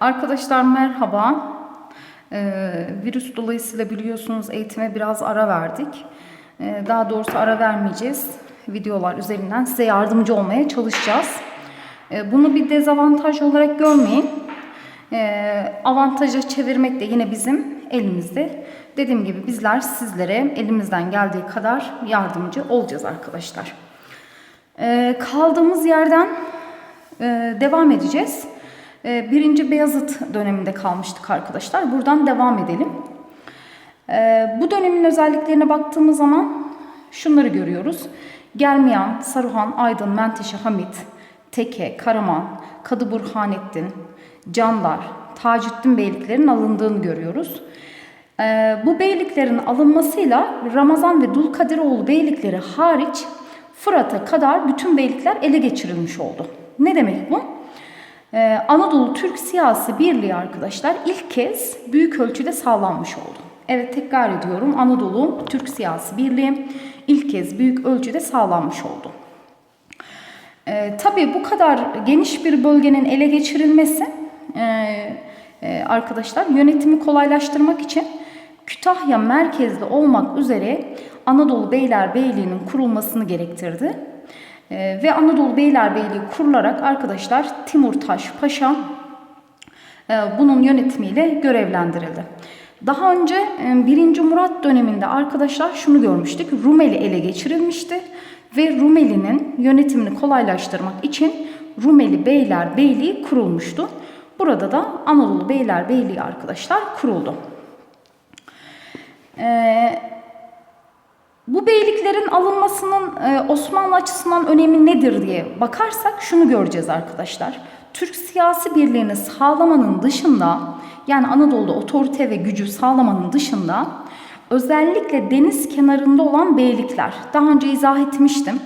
Arkadaşlar merhaba. Ee, virüs dolayısıyla biliyorsunuz eğitime biraz ara verdik. Ee, daha doğrusu ara vermeyeceğiz. Videolar üzerinden size yardımcı olmaya çalışacağız. Ee, bunu bir dezavantaj olarak görmeyin. Ee, avantaja çevirmek de yine bizim elimizde. Dediğim gibi bizler sizlere elimizden geldiği kadar yardımcı olacağız arkadaşlar. Ee, kaldığımız yerden e, devam edeceğiz. E, birinci Beyazıt döneminde kalmıştık arkadaşlar. Buradan devam edelim. E, bu dönemin özelliklerine baktığımız zaman şunları görüyoruz. Germiyan, Saruhan, Aydın, Menteşe, Hamit, Teke, Karaman, Kadı Burhanettin, Candar, Taceddin beyliklerin alındığını görüyoruz. E, bu beyliklerin alınmasıyla Ramazan ve Dulkadiroğlu beylikleri hariç Fırat'a kadar bütün beylikler ele geçirilmiş oldu. Ne demek bu? Ee, Anadolu Türk siyasi birliği arkadaşlar ilk kez büyük ölçüde sağlanmış oldu. Evet tekrar ediyorum Anadolu Türk siyasi birliği ilk kez büyük ölçüde sağlanmış oldu. Ee, tabii bu kadar geniş bir bölgenin ele geçirilmesi e, e, arkadaşlar yönetimi kolaylaştırmak için Kütahya merkezli olmak üzere Anadolu Beylerbeyliği'nin kurulmasını gerektirdi. Ee, ve Anadolu Beylerbeyliği kurularak arkadaşlar Timurtaş Paşa e, bunun yönetimiyle görevlendirildi. Daha önce e, 1. Murat döneminde arkadaşlar şunu görmüştük. Rumeli ele geçirilmişti ve Rumeli'nin yönetimini kolaylaştırmak için Rumeli Beylerbeyliği kurulmuştu. Burada da Anadolu Beylerbeyliği arkadaşlar kuruldu. Ee, bu beyliklerin alınmasının e, Osmanlı açısından önemi nedir diye bakarsak şunu göreceğiz arkadaşlar. Türk siyasi birliğini sağlamanın dışında yani Anadolu'da otorite ve gücü sağlamanın dışında özellikle deniz kenarında olan beylikler daha önce izah etmiştim.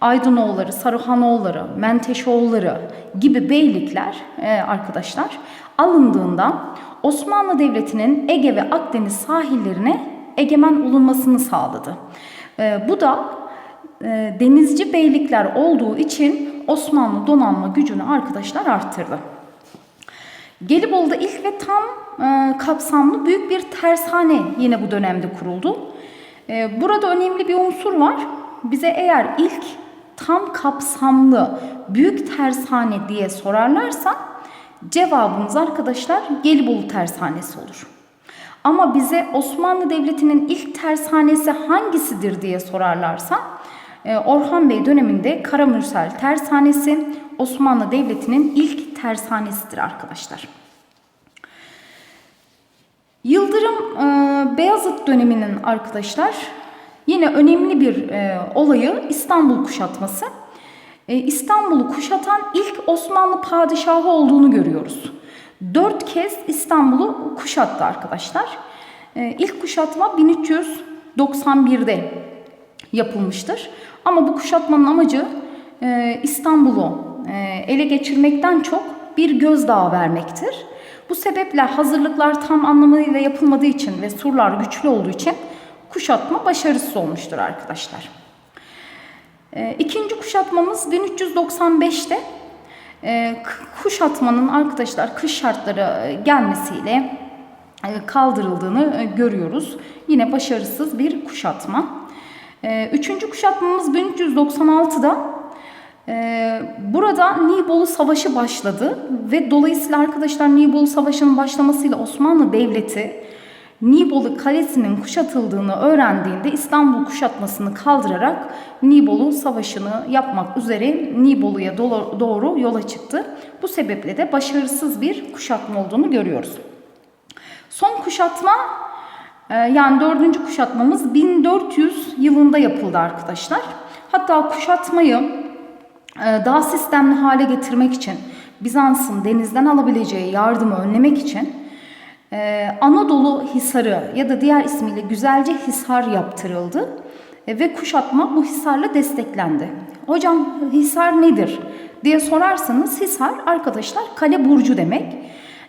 Aydınoğulları, Saruhanoğulları, Menteşoğulları gibi beylikler e, arkadaşlar alındığında Osmanlı Devleti'nin Ege ve Akdeniz sahillerine egemen olunmasını sağladı. E, bu da e, denizci beylikler olduğu için Osmanlı donanma gücünü arkadaşlar arttırdı. Gelibolu'da ilk ve tam e, kapsamlı büyük bir tersane yine bu dönemde kuruldu. E, burada önemli bir unsur var. Bize eğer ilk tam kapsamlı büyük tersane diye sorarlarsa cevabımız arkadaşlar Gelibolu tersanesi olur. Ama bize Osmanlı Devleti'nin ilk tersanesi hangisidir diye sorarlarsa e, Orhan Bey döneminde Karamürsel Tersanesi Osmanlı Devleti'nin ilk tersanesidir arkadaşlar. Yıldırım e, Beyazıt döneminin arkadaşlar yine önemli bir e, olayı İstanbul kuşatması. İstanbul'u kuşatan ilk Osmanlı padişahı olduğunu görüyoruz. Dört kez İstanbul'u kuşattı arkadaşlar. Ee, ilk kuşatma 1391'de yapılmıştır. Ama bu kuşatmanın amacı e, İstanbul'u e, ele geçirmekten çok bir gözdağı vermektir. Bu sebeple hazırlıklar tam anlamıyla yapılmadığı için ve surlar güçlü olduğu için kuşatma başarısız olmuştur arkadaşlar. E, ikinci kuşatmamız 1395'te e, kuşatmanın arkadaşlar kış şartları e, gelmesiyle e, kaldırıldığını e, görüyoruz. Yine başarısız bir kuşatma. Üçüncü kuşatmamız 1396'da burada Nibolu Savaşı başladı ve dolayısıyla arkadaşlar Nibolu Savaşı'nın başlamasıyla Osmanlı Devleti Nibolu Kalesi'nin kuşatıldığını öğrendiğinde İstanbul kuşatmasını kaldırarak Nibolu Savaşı'nı yapmak üzere Nibolu'ya doğru yola çıktı. Bu sebeple de başarısız bir kuşatma olduğunu görüyoruz. Son kuşatma e, yani dördüncü kuşatmamız 1400 yılında yapıldı arkadaşlar. Hatta kuşatmayı e, daha sistemli hale getirmek için Bizans'ın denizden alabileceği yardımı önlemek için ee, Anadolu Hisarı ya da diğer ismiyle Güzelce Hisar yaptırıldı e, ve kuşatma bu hisarla desteklendi. Hocam hisar nedir diye sorarsanız hisar arkadaşlar kale burcu demek.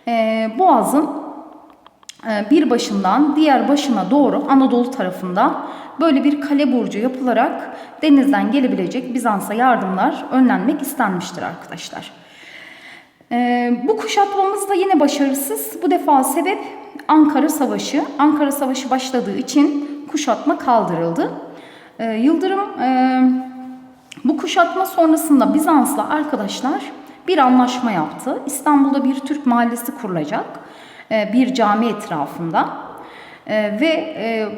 Ee, Boğaz'ın e, bir başından diğer başına doğru Anadolu tarafında böyle bir kale burcu yapılarak denizden gelebilecek Bizans'a yardımlar önlenmek istenmiştir arkadaşlar. Ee, bu kuşatmamız da yine başarısız. Bu defa sebep Ankara Savaşı. Ankara Savaşı başladığı için kuşatma kaldırıldı. Ee, Yıldırım e, bu kuşatma sonrasında Bizans'la arkadaşlar bir anlaşma yaptı. İstanbul'da bir Türk mahallesi kurulacak. e, bir cami etrafında. E, ve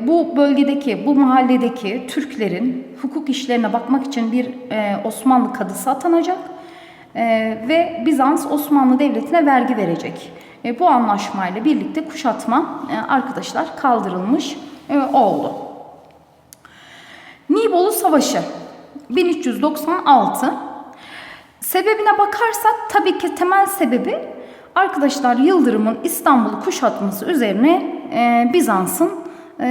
bu bölgedeki, bu mahalledeki Türklerin hukuk işlerine bakmak için bir Osmanlı kadısı atanacak. Ee, ve Bizans Osmanlı Devleti'ne vergi verecek. E, bu anlaşmayla birlikte kuşatma e, arkadaşlar kaldırılmış e, oldu. Nibolu Savaşı 1396 Sebebine bakarsak tabii ki temel sebebi arkadaşlar Yıldırım'ın İstanbul'u kuşatması üzerine e, Bizans'ın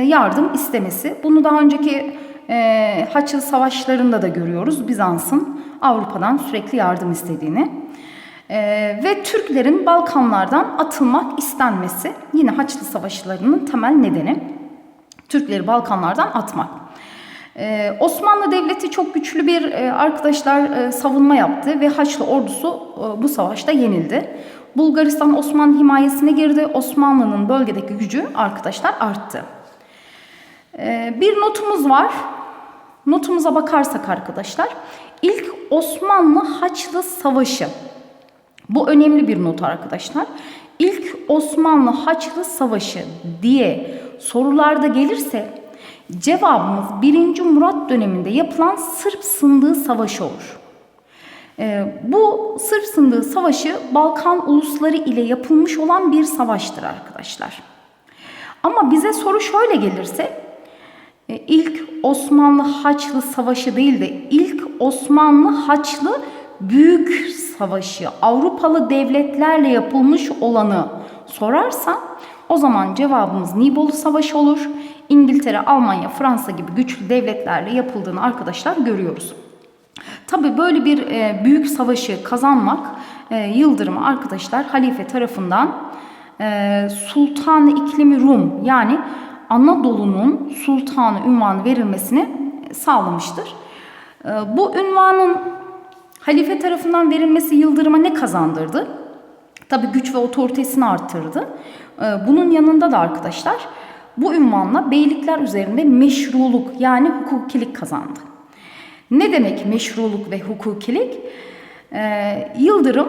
yardım istemesi. Bunu daha önceki e, Haçlı Savaşlarında da görüyoruz. Bizans'ın Avrupa'dan sürekli yardım istediğini. E, ve Türklerin Balkanlardan atılmak istenmesi yine Haçlı Savaşlarının temel nedeni. Türkleri Balkanlardan atmak. Ee, Osmanlı Devleti çok güçlü bir e, arkadaşlar e, savunma yaptı ve Haçlı ordusu e, bu savaşta yenildi. Bulgaristan Osmanlı himayesine girdi. Osmanlı'nın bölgedeki gücü arkadaşlar arttı. Ee, bir notumuz var. Notumuza bakarsak arkadaşlar ilk Osmanlı Haçlı Savaşı. Bu önemli bir not arkadaşlar. İlk Osmanlı Haçlı Savaşı diye sorularda gelirse cevabımız 1. Murat döneminde yapılan Sırp Sındığı Savaşı olur. Ee, bu Sırp Sındığı Savaşı Balkan ulusları ile yapılmış olan bir savaştır arkadaşlar. Ama bize soru şöyle gelirse ilk Osmanlı Haçlı Savaşı değil de ilk Osmanlı Haçlı Büyük Savaşı Avrupalı devletlerle yapılmış olanı sorarsa o zaman cevabımız Nibolu Savaşı olur. İngiltere, Almanya, Fransa gibi güçlü devletlerle yapıldığını arkadaşlar görüyoruz. Tabi böyle bir e, büyük savaşı kazanmak e, Yıldırım'a arkadaşlar halife tarafından e, Sultan İklimi Rum yani Anadolu'nun sultanı ünvanı verilmesini sağlamıştır. E, bu ünvanın halife tarafından verilmesi Yıldırım'a ne kazandırdı? Tabi güç ve otoritesini arttırdı. E, bunun yanında da arkadaşlar bu ünvanla beylikler üzerinde meşruluk yani hukukilik kazandı. Ne demek meşruluk ve hukukilik? Ee, Yıldırım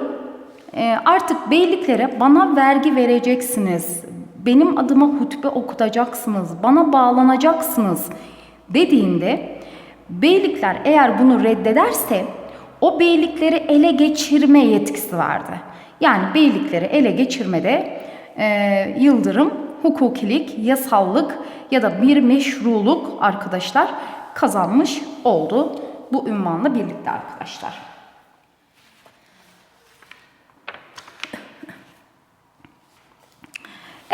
e, artık beyliklere bana vergi vereceksiniz, benim adıma hutbe okutacaksınız, bana bağlanacaksınız dediğinde beylikler eğer bunu reddederse o beylikleri ele geçirme yetkisi verdi. Yani beylikleri ele geçirmede e, Yıldırım hukukilik, yasallık ya da bir meşruluk arkadaşlar kazanmış oldu bu ünvanla birlikte arkadaşlar.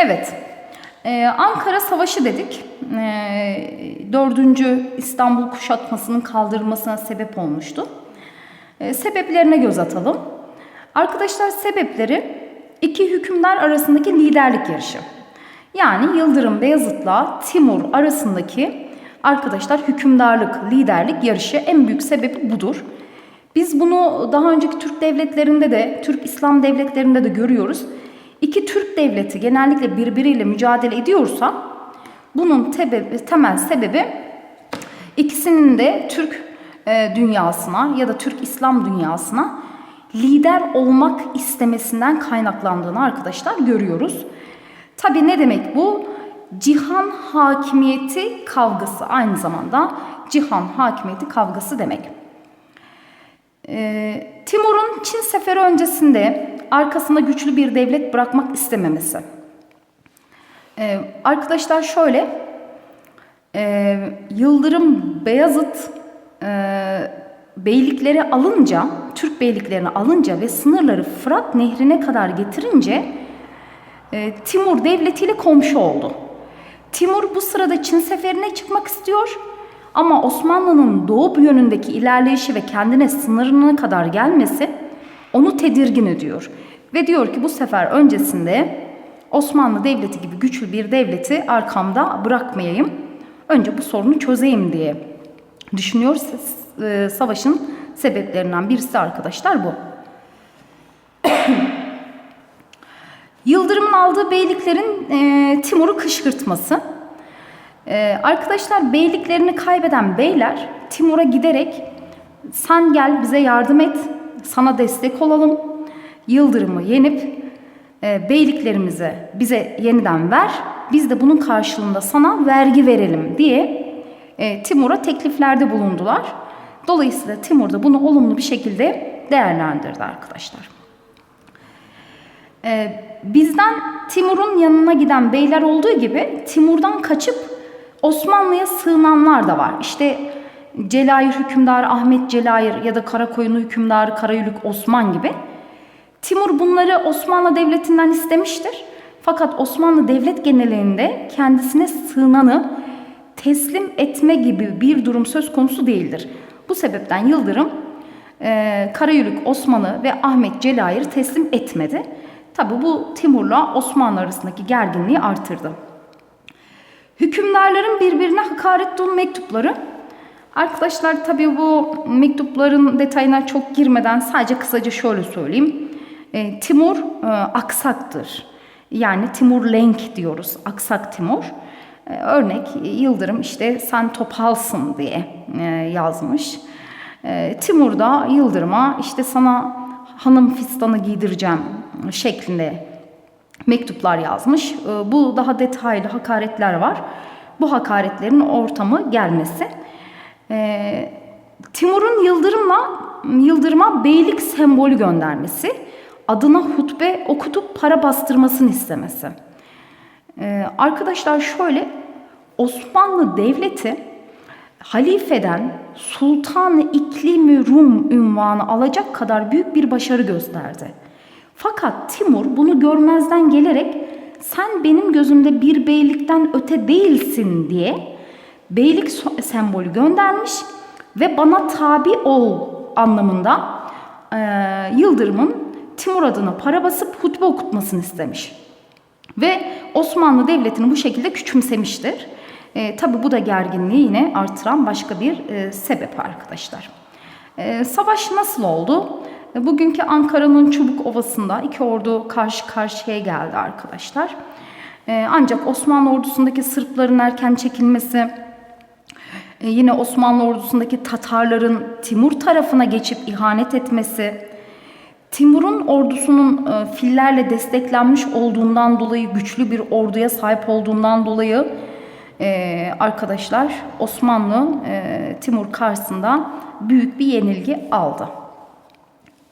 Evet, ee, Ankara Savaşı dedik. Ee, 4. İstanbul kuşatmasının kaldırılmasına sebep olmuştu. Ee, sebeplerine göz atalım. Arkadaşlar sebepleri iki hükümdar arasındaki liderlik yarışı. Yani Yıldırım Beyazıt'la Timur arasındaki arkadaşlar hükümdarlık, liderlik yarışı en büyük sebebi budur. Biz bunu daha önceki Türk devletlerinde de, Türk İslam devletlerinde de görüyoruz. İki Türk devleti genellikle birbiriyle mücadele ediyorsa bunun tebe, temel sebebi ikisinin de Türk e, dünyasına ya da Türk İslam dünyasına lider olmak istemesinden kaynaklandığını arkadaşlar görüyoruz. Tabi ne demek bu? Cihan hakimiyeti kavgası aynı zamanda cihan hakimiyeti kavgası demek. Ee, Timur'un Çin seferi öncesinde arkasında güçlü bir devlet bırakmak istememesi. Ee, arkadaşlar şöyle, e, Yıldırım Beyazıt e, beylikleri alınca, Türk beyliklerini alınca ve sınırları Fırat Nehri'ne kadar getirince e, Timur devletiyle komşu oldu. Timur bu sırada Çin seferine çıkmak istiyor ama Osmanlı'nın doğu yönündeki ilerleyişi ve kendine sınırına kadar gelmesi onu tedirgin ediyor. Ve diyor ki bu sefer öncesinde Osmanlı Devleti gibi güçlü bir devleti arkamda bırakmayayım. Önce bu sorunu çözeyim diye düşünüyor. E, savaşın sebeplerinden birisi arkadaşlar bu. Yıldırım'ın aldığı beyliklerin e, Timur'u kışkırtması. E, arkadaşlar beyliklerini kaybeden beyler Timur'a giderek sen gel bize yardım et, sana destek olalım. Yıldırım'ı yenip e, beyliklerimizi bize yeniden ver. Biz de bunun karşılığında sana vergi verelim diye e, Timur'a tekliflerde bulundular. Dolayısıyla Timur da bunu olumlu bir şekilde değerlendirdi arkadaşlar. Ee, bizden Timur'un yanına giden beyler olduğu gibi Timur'dan kaçıp Osmanlı'ya sığınanlar da var. İşte Celayir hükümdarı Ahmet Celayir ya da Karakoyunlu hükümdarı Karayülük Osman gibi. Timur bunları Osmanlı Devleti'nden istemiştir. Fakat Osmanlı Devlet genelinde kendisine sığınanı teslim etme gibi bir durum söz konusu değildir. Bu sebepten Yıldırım e, Osman'ı ve Ahmet Celayir'i teslim etmedi. Tabi bu Timur'la Osmanlı arasındaki gerginliği artırdı. Hükümdarların birbirine hakaret dolu mektupları. Arkadaşlar tabi bu mektupların detayına çok girmeden sadece kısaca şöyle söyleyeyim. E, Timur e, aksaktır. Yani Timur Lenk diyoruz. Aksak Timur. E, örnek Yıldırım işte sen topalsın diye e, yazmış. E, Timur da Yıldırım'a işte sana hanım fistanı giydireceğim şeklinde mektuplar yazmış. E, bu daha detaylı hakaretler var. Bu hakaretlerin ortamı gelmesi. E, Timur'un Yıldırım'la Yıldırım'a beylik sembolü göndermesi, adına hutbe okutup para bastırmasını istemesi. Ee, arkadaşlar şöyle Osmanlı Devleti halifeden Sultan-ı İklimi Rum ünvanı alacak kadar büyük bir başarı gösterdi. Fakat Timur bunu görmezden gelerek sen benim gözümde bir beylikten öte değilsin diye beylik sembolü göndermiş ve bana tabi ol anlamında e, Yıldırım'ın Timur adına para basıp hutbe okutmasını istemiş. Ve Osmanlı Devleti'ni bu şekilde küçümsemiştir. E, Tabi bu da gerginliği yine artıran başka bir e, sebep arkadaşlar. E, savaş nasıl oldu? Bugünkü Ankara'nın Çubuk Ovası'nda iki ordu karşı karşıya geldi arkadaşlar. E, ancak Osmanlı ordusundaki Sırpların erken çekilmesi, e, yine Osmanlı ordusundaki Tatarların Timur tarafına geçip ihanet etmesi, Timur'un ordusunun e, fillerle desteklenmiş olduğundan dolayı güçlü bir orduya sahip olduğundan dolayı e, arkadaşlar Osmanlı Timur karşısında büyük bir yenilgi aldı.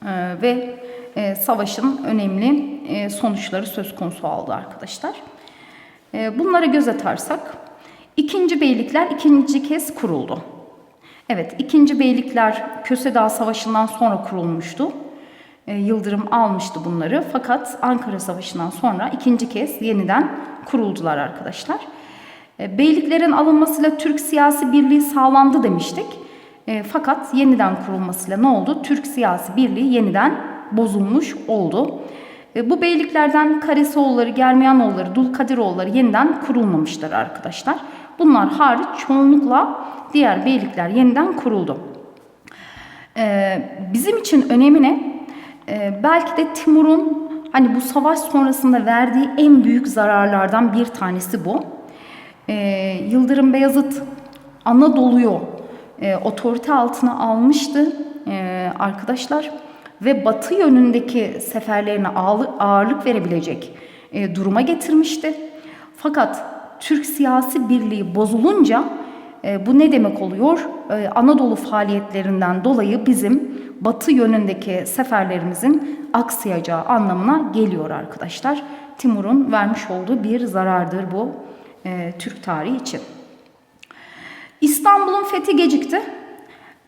E, ve e, savaşın önemli e, sonuçları söz konusu oldu arkadaşlar. E, bunlara göz atarsak ikinci beylikler ikinci kez kuruldu. Evet ikinci beylikler Köse Dağı Savaşı'ndan sonra kurulmuştu. E, Yıldırım almıştı bunları. Fakat Ankara Savaşı'ndan sonra ikinci kez yeniden kuruldular arkadaşlar. Beyliklerin alınmasıyla Türk siyasi birliği sağlandı demiştik. E, fakat yeniden kurulmasıyla ne oldu? Türk siyasi birliği yeniden bozulmuş oldu. Bu beyliklerden Karesioğulları, Germiyanoğulları, Dulkadiroğulları yeniden kurulmamışlar arkadaşlar. Bunlar hariç çoğunlukla diğer beylikler yeniden kuruldu. Bizim için önemi ne? Ee, belki de Timur'un hani bu savaş sonrasında verdiği en büyük zararlardan bir tanesi bu. Ee, Yıldırım Beyazıt Anadolu'yu e, otorite altına almıştı e, arkadaşlar ve batı yönündeki seferlerine ağırlık verebilecek e, duruma getirmişti. Fakat Türk siyasi birliği bozulunca e, bu ne demek oluyor? E, Anadolu faaliyetlerinden dolayı bizim batı yönündeki seferlerimizin aksayacağı anlamına geliyor arkadaşlar. Timur'un vermiş olduğu bir zarardır bu e, Türk tarihi için. İstanbul'un fethi gecikti.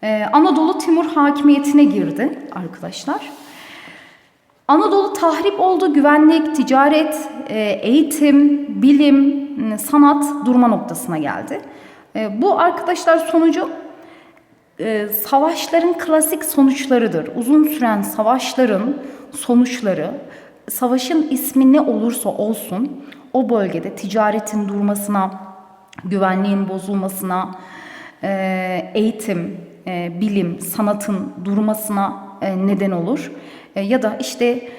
Ee, Anadolu Timur hakimiyetine girdi arkadaşlar. Anadolu tahrip oldu. Güvenlik, ticaret, e, eğitim, bilim, sanat durma noktasına geldi. E, bu arkadaşlar sonucu e, savaşların klasik sonuçlarıdır. Uzun süren savaşların sonuçları, savaşın ismi ne olursa olsun o bölgede ticaretin durmasına, güvenliğin bozulmasına, e, eğitim, e, bilim, sanatın durmasına e, neden olur. Ya da işte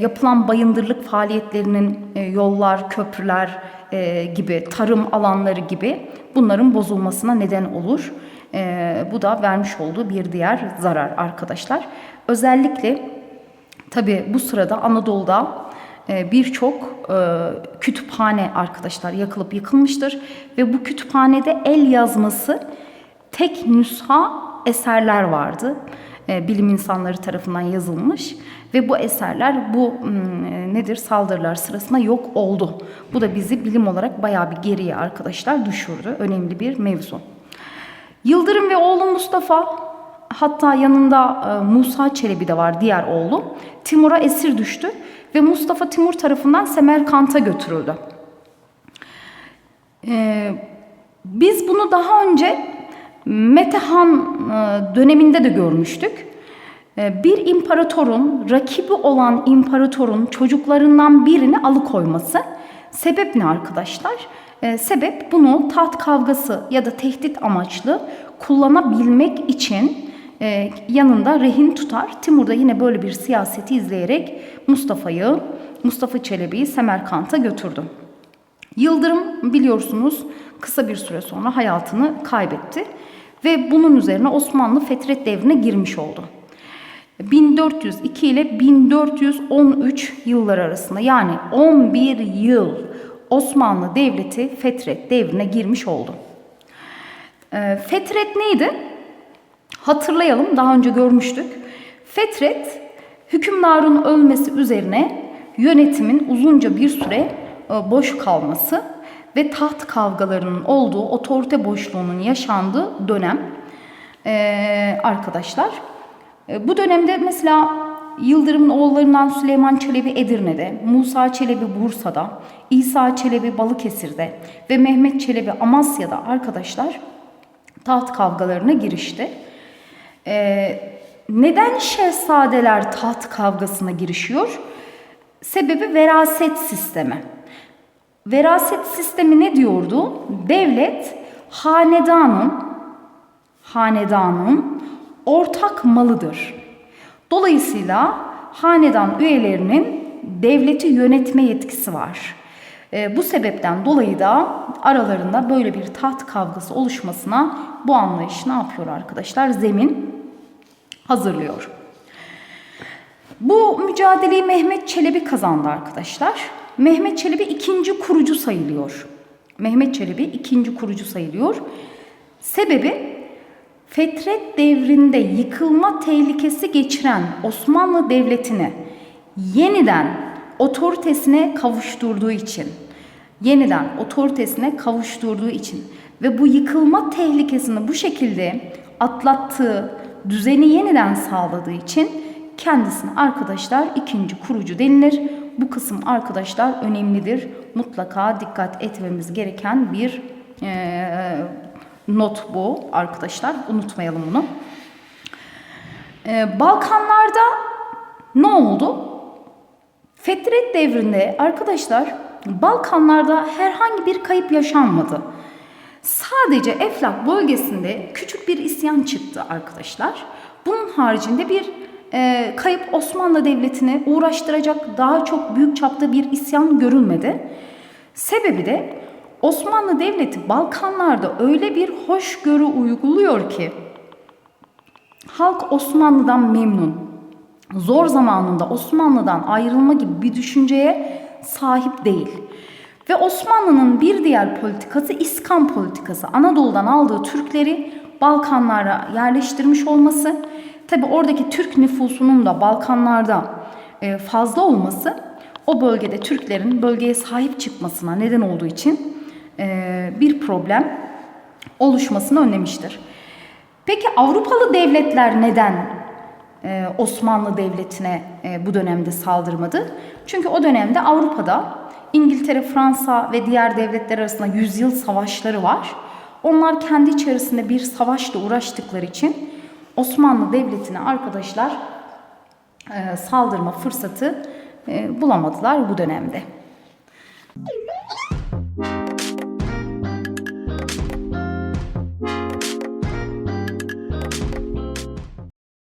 yapılan bayındırlık faaliyetlerinin yollar, köprüler gibi, tarım alanları gibi bunların bozulmasına neden olur. Bu da vermiş olduğu bir diğer zarar arkadaşlar. Özellikle tabi bu sırada Anadolu'da birçok e, kütüphane arkadaşlar yakılıp yıkılmıştır ve bu kütüphanede el yazması tek nüsha eserler vardı. E, bilim insanları tarafından yazılmış ve bu eserler bu hmm, e, nedir saldırılar sırasında yok oldu. Bu da bizi bilim olarak bayağı bir geriye arkadaşlar düşürdü. Önemli bir mevzu. Yıldırım ve oğlu Mustafa hatta yanında e, Musa Çelebi de var diğer oğlu. Timur'a esir düştü ve Mustafa Timur tarafından Semerkant'a götürüldü. Ee, biz bunu daha önce Metehan e, döneminde de görmüştük. Ee, bir imparatorun rakibi olan imparatorun çocuklarından birini alıkoyması. Sebep ne arkadaşlar? Ee, sebep bunu taht kavgası ya da tehdit amaçlı kullanabilmek için e, yanında rehin tutar. Timur da yine böyle bir siyaseti izleyerek Mustafa'yı, Mustafa Çelebi'yi Semerkant'a götürdü. Yıldırım biliyorsunuz kısa bir süre sonra hayatını kaybetti ve bunun üzerine Osmanlı Fetret devrine girmiş oldu. 1402 ile 1413 yıllar arasında yani 11 yıl Osmanlı Devleti Fetret devrine girmiş oldu. Ee, Fetret neydi? Hatırlayalım daha önce görmüştük. Fetret hükümdarın ölmesi üzerine yönetimin uzunca bir süre e, boş kalması ve taht kavgalarının olduğu otorite boşluğunun yaşandığı dönem ee, arkadaşlar. E, bu dönemde mesela Yıldırım'ın oğullarından Süleyman Çelebi Edirne'de, Musa Çelebi Bursa'da, İsa Çelebi Balıkesir'de ve Mehmet Çelebi Amasya'da arkadaşlar taht kavgalarına girişti. Ee, neden şehzadeler taht kavgasına girişiyor? Sebebi veraset sistemi. Veraset sistemi ne diyordu? Devlet hanedanın hanedanın ortak malıdır. Dolayısıyla hanedan üyelerinin devleti yönetme yetkisi var. E, bu sebepten dolayı da aralarında böyle bir taht kavgası oluşmasına bu anlayış ne yapıyor arkadaşlar? Zemin hazırlıyor. Bu mücadeleyi Mehmet Çelebi kazandı arkadaşlar. Mehmet Çelebi ikinci kurucu sayılıyor. Mehmet Çelebi ikinci kurucu sayılıyor. Sebebi Fetret devrinde yıkılma tehlikesi geçiren Osmanlı Devleti'ni yeniden otoritesine kavuşturduğu için, yeniden otoritesine kavuşturduğu için ve bu yıkılma tehlikesini bu şekilde atlattığı, düzeni yeniden sağladığı için kendisine arkadaşlar ikinci kurucu denilir. Bu kısım arkadaşlar önemlidir. Mutlaka dikkat etmemiz gereken bir e, not bu arkadaşlar. Unutmayalım bunu. Ee, Balkanlarda ne oldu? Fetret devrinde arkadaşlar Balkanlarda herhangi bir kayıp yaşanmadı. Sadece Eflak bölgesinde küçük bir isyan çıktı arkadaşlar. Bunun haricinde bir e, kayıp Osmanlı Devleti'ni uğraştıracak daha çok büyük çapta bir isyan görülmedi. Sebebi de Osmanlı Devleti Balkanlarda öyle bir hoşgörü uyguluyor ki halk Osmanlı'dan memnun. Zor zamanında Osmanlı'dan ayrılma gibi bir düşünceye sahip değil. Ve Osmanlı'nın bir diğer politikası İskan politikası. Anadolu'dan aldığı Türkleri Balkanlara yerleştirmiş olması. Tabi oradaki Türk nüfusunun da Balkanlarda e, fazla olması o bölgede Türklerin bölgeye sahip çıkmasına neden olduğu için e, bir problem oluşmasını önlemiştir. Peki Avrupalı devletler neden Osmanlı Devleti'ne e, bu dönemde saldırmadı? Çünkü o dönemde Avrupa'da İngiltere, Fransa ve diğer devletler arasında yüzyıl savaşları var. Onlar kendi içerisinde bir savaşla uğraştıkları için Osmanlı Devleti'ne arkadaşlar saldırma fırsatı bulamadılar bu dönemde.